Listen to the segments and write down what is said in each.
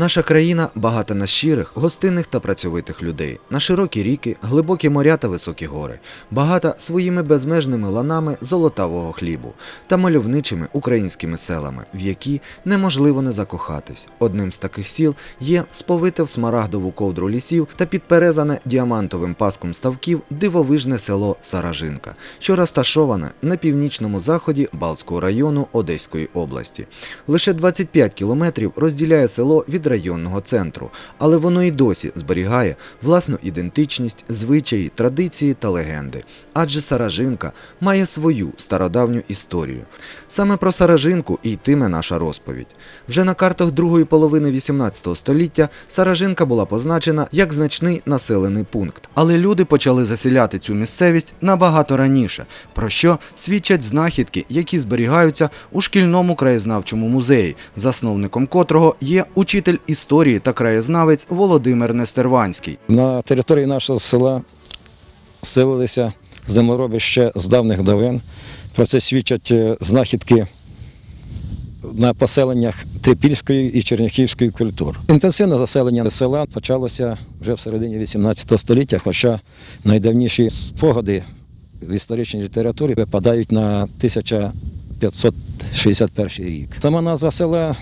Наша країна багата на щирих, гостинних та працьовитих людей, на широкі ріки, глибокі моря та високі гори, багата своїми безмежними ланами золотавого хлібу та мальовничими українськими селами, в які неможливо не закохатись. Одним з таких сіл є сповите в смарагдову ковдру лісів та підперезане діамантовим паском ставків дивовижне село Саражинка, що розташоване на північному заході Балтського району Одеської області. Лише 25 кілометрів розділяє село від районного центру, але воно і досі зберігає власну ідентичність, звичаї, традиції та легенди. Адже Саражинка має свою стародавню історію. Саме про Саражинку і йтиме наша розповідь. Вже на картах другої половини 18 століття Саражинка була позначена як значний населений пункт, але люди почали засіляти цю місцевість набагато раніше, про що свідчать знахідки, які зберігаються у шкільному краєзнавчому музеї, засновником котрого є учитель історії та краєзнавець Володимир Нестерванський. На території нашого села селилися землероби ще з давних давен. Про це свідчать е, знахідки на поселеннях Трипільської і Черняхівської культур. Інтенсивне заселення села почалося вже в середині 18 століття, хоча найдавніші спогади в історичній літературі випадають на 1561 рік. Сама назва села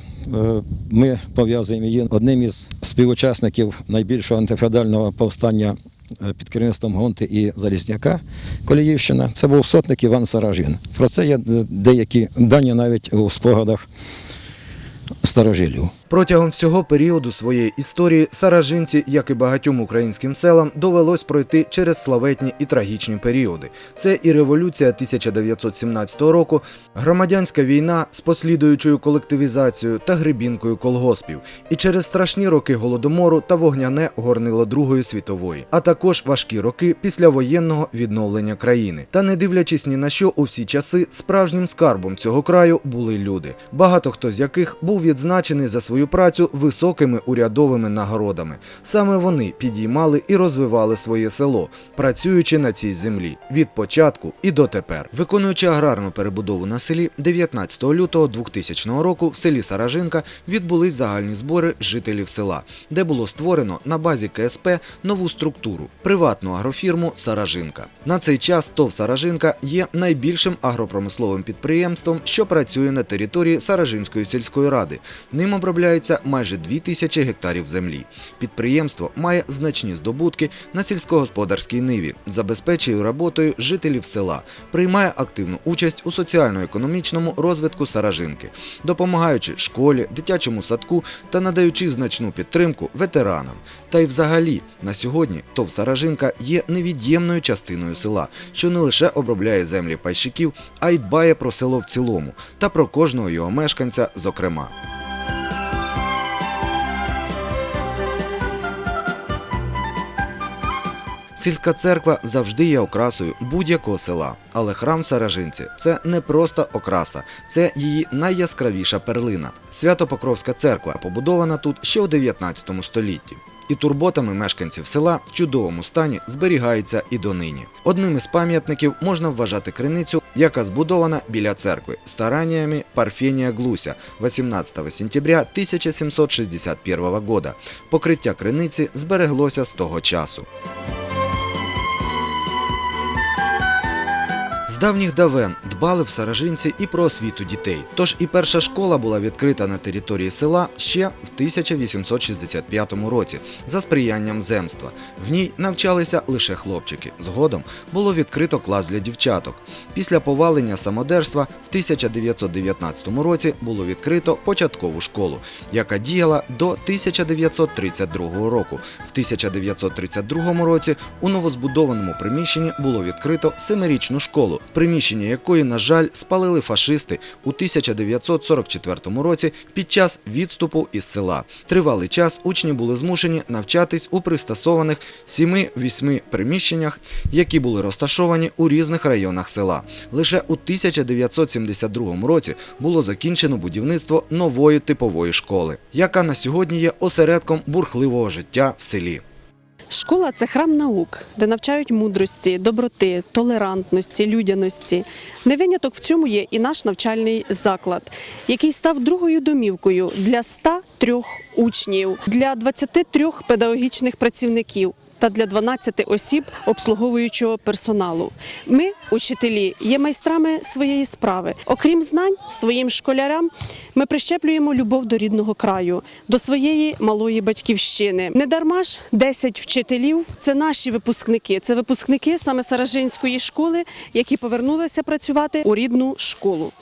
ми пов'язуємо її одним із співучасників найбільшого антифеодального повстання е, під керівництвом Гонти і Залізняка Коліївщина. Це був сотник Іван Саражін. Про це є е, деякі дані навіть у спогадах старожилів. Протягом всього періоду своєї історії саражинці, як і багатьом українським селам, довелось пройти через славетні і трагічні періоди. Це і революція 1917 року, громадянська війна з послідуючою колективізацією та грибінкою колгоспів, і через страшні роки голодомору та вогняне горнило Другої світової, а також важкі роки післявоєнного відновлення країни. Та не дивлячись ні на що, у всі часи справжнім скарбом цього краю були люди, багато хто з яких був відзначений за свою працю високими урядовими нагородами. Саме вони підіймали і розвивали своє село, працюючи на цій землі від початку і дотепер. Виконуючи аграрну перебудову на селі 19 лютого 2000 року в селі Саражинка відбулись загальні збори жителів села, де було створено на базі КСП нову структуру приватну агрофірму Саражинка. На цей час ТОВ Саражинка є найбільшим агропромисловим підприємством, що працює на території Саражинської сільської ради. Ним обробляється майже 2 тисячі гектарів землі. Підприємство має значні здобутки на сільськогосподарській ниві, забезпечує роботою жителів села, приймає активну участь у соціально-економічному розвитку Саражинки, допомагаючи школі, дитячому садку та надаючи значну підтримку ветеранам. Та й взагалі на сьогодні ТОВ Саражинка є невід'ємною частиною села, що не лише обробляє землі пайщиків, а й дбає про село в цілому та про кожного його мешканця, зокрема. Сільська церква завжди є окрасою будь-якого села, але храм Саражинці це не просто окраса, це її найяскравіша перлина. Свято-Покровська церква побудована тут ще у 19 столітті. І турботами мешканців села в чудовому стані зберігається і донині. Одним із пам'ятників можна вважати криницю, яка збудована біля церкви стараннями Парфенія Глуся 18 сентября 1761 года. Покриття криниці збереглося з того часу. З давніх давен дбали в Саражинці і про освіту дітей. Тож і перша школа була відкрита на території села ще в 1865 році за сприянням земства. В ній навчалися лише хлопчики. Згодом було відкрито клас для дівчаток. Після повалення самодерства в 1919 році було відкрито початкову школу, яка діяла до 1932 року. В 1932 році у новозбудованому приміщенні було відкрито семирічну школу приміщення якої, на жаль, спалили фашисти у 1944 році під час відступу із села. Тривалий час учні були змушені навчатись у пристосованих 7-8 приміщеннях, які були розташовані у різних районах села. Лише у 1972 році було закінчено будівництво нової типової школи, яка на сьогодні є осередком бурхливого життя в селі. Школа це храм наук, де навчають мудрості, доброти, толерантності, людяності. Не виняток в цьому є і наш навчальний заклад, який став другою домівкою для 103 учнів, для 23 педагогічних працівників. Та для 12 осіб обслуговуючого персоналу. Ми, учителі, є майстрами своєї справи. Окрім знань, своїм школярам ми прищеплюємо любов до рідного краю, до своєї малої батьківщини. Не дарма ж 10 вчителів це наші випускники. Це випускники саме Саражинської школи, які повернулися працювати у рідну школу.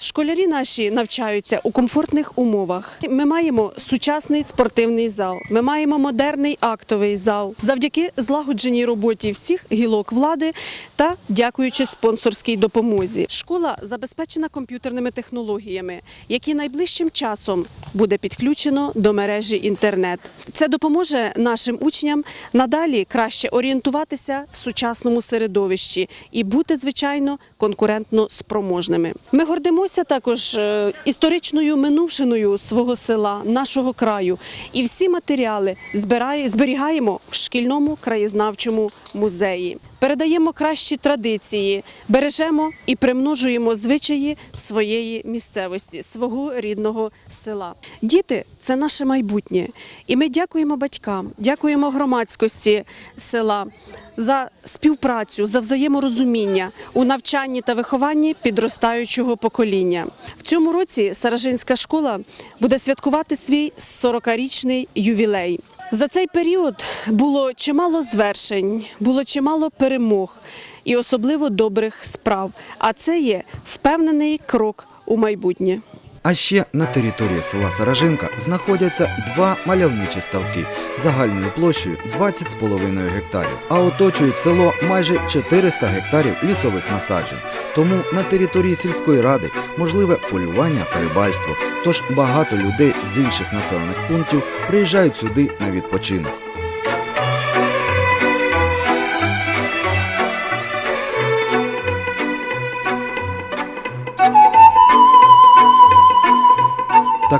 Школярі наші навчаються у комфортних умовах. Ми маємо сучасний спортивний зал. Ми маємо модерний актовий зал завдяки злагодженій роботі всіх гілок влади та дякуючи спонсорській допомозі. Школа забезпечена комп'ютерними технологіями, які найближчим часом буде підключено до мережі інтернет. Це допоможе нашим учням надалі краще орієнтуватися в сучасному середовищі і бути, звичайно, конкурентно спроможними. Ми гордимося також е, історичною минувшиною свого села, нашого краю, і всі матеріали зберігаємо в шкільному краєзнавчому музеї. Передаємо кращі традиції, бережемо і примножуємо звичаї своєї місцевості, свого рідного села. Діти це наше майбутнє, і ми дякуємо батькам, дякуємо громадськості села за співпрацю, за взаєморозуміння у навчанні та вихованні підростаючого покоління. В цьому році Саражинська школа буде святкувати свій 40-річний ювілей. За цей період було чимало звершень, було чимало перемог і особливо добрих справ. А це є впевнений крок у майбутнє. А ще на території села Саражинка знаходяться два мальовничі ставки загальною площею 20,5 гектарів, а оточують село майже 400 гектарів лісових насаджень. Тому на території сільської ради можливе полювання та рибальство. Тож багато людей з інших населених пунктів приїжджають сюди на відпочинок.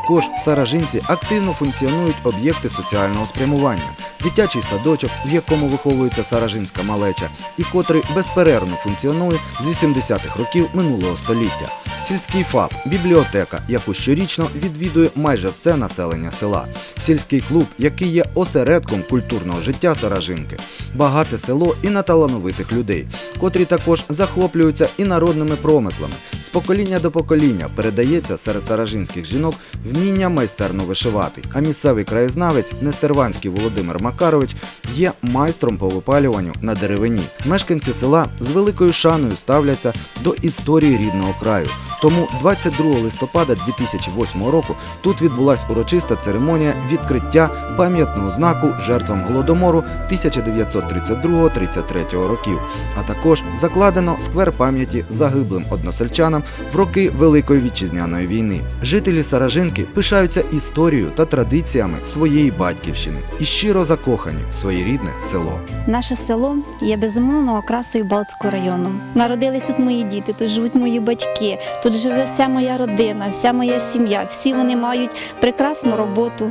Також в Саражинці активно функціонують об'єкти соціального спрямування, дитячий садочок, в якому виховується саражинська малеча, і котрий безперервно функціонує з 80-х років минулого століття. Сільський ФАП, бібліотека, яку щорічно відвідує майже все населення села, сільський клуб, який є осередком культурного життя Саражинки, багате село і на талановитих людей, котрі також захоплюються і народними промислами. З покоління до покоління передається серед саражинських жінок вміння майстерно вишивати. А місцевий краєзнавець Нестерванський Володимир Макарович є майстром по випалюванню на деревині. Мешканці села з великою шаною ставляться до історії рідного краю. Тому 22 листопада 2008 року тут відбулася урочиста церемонія відкриття пам'ятного знаку жертвам голодомору 1932-33 років. А також закладено сквер пам'яті загиблим односельчанам в роки Великої вітчизняної війни. Жителі Саражинки пишаються історією та традиціями своєї батьківщини і щиро закохані в своє рідне село. Наше село є безумовно окрасою Балтського району. Народились тут мої діти, тут живуть мої батьки, тут живе вся моя родина, вся моя сім'я. Всі вони мають прекрасну роботу,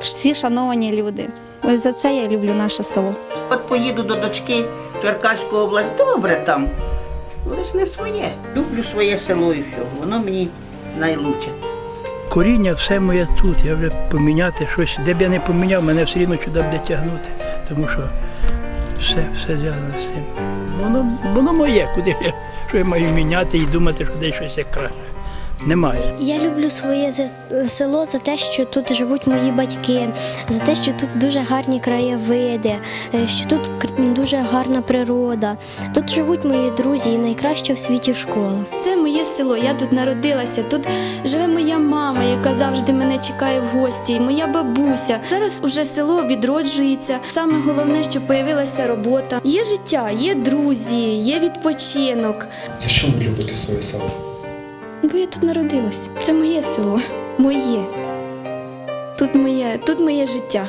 всі шановані люди. Ось за це я люблю наше село. От поїду до дочки в Черкаську область, добре там. Але своє. Люблю своє село і все. Воно мені найлучше. Коріння все моє тут. Я вже поміняти щось. Де б я не поміняв, мене все рівно сюди буде тягнути. Тому що все, все зв'язано з цим. Воно, воно моє, куди я, що я маю міняти і думати, що десь щось є краще. Немає. Я люблю своє за- село за те, що тут живуть мої батьки, за те, що тут дуже гарні краєвиди, е, що тут кр- дуже гарна природа. Тут живуть мої друзі і найкраща в світі школа. Це моє село. Я тут народилася. Тут живе моя мама, яка завжди мене чекає в гості, і моя бабуся. Зараз уже село відроджується. Саме головне, що появилася робота. Є життя, є друзі, є відпочинок. За що ви любите своє село? Бо я тут народилась. Це моє село. Моє. Тут моє, тут моє життя.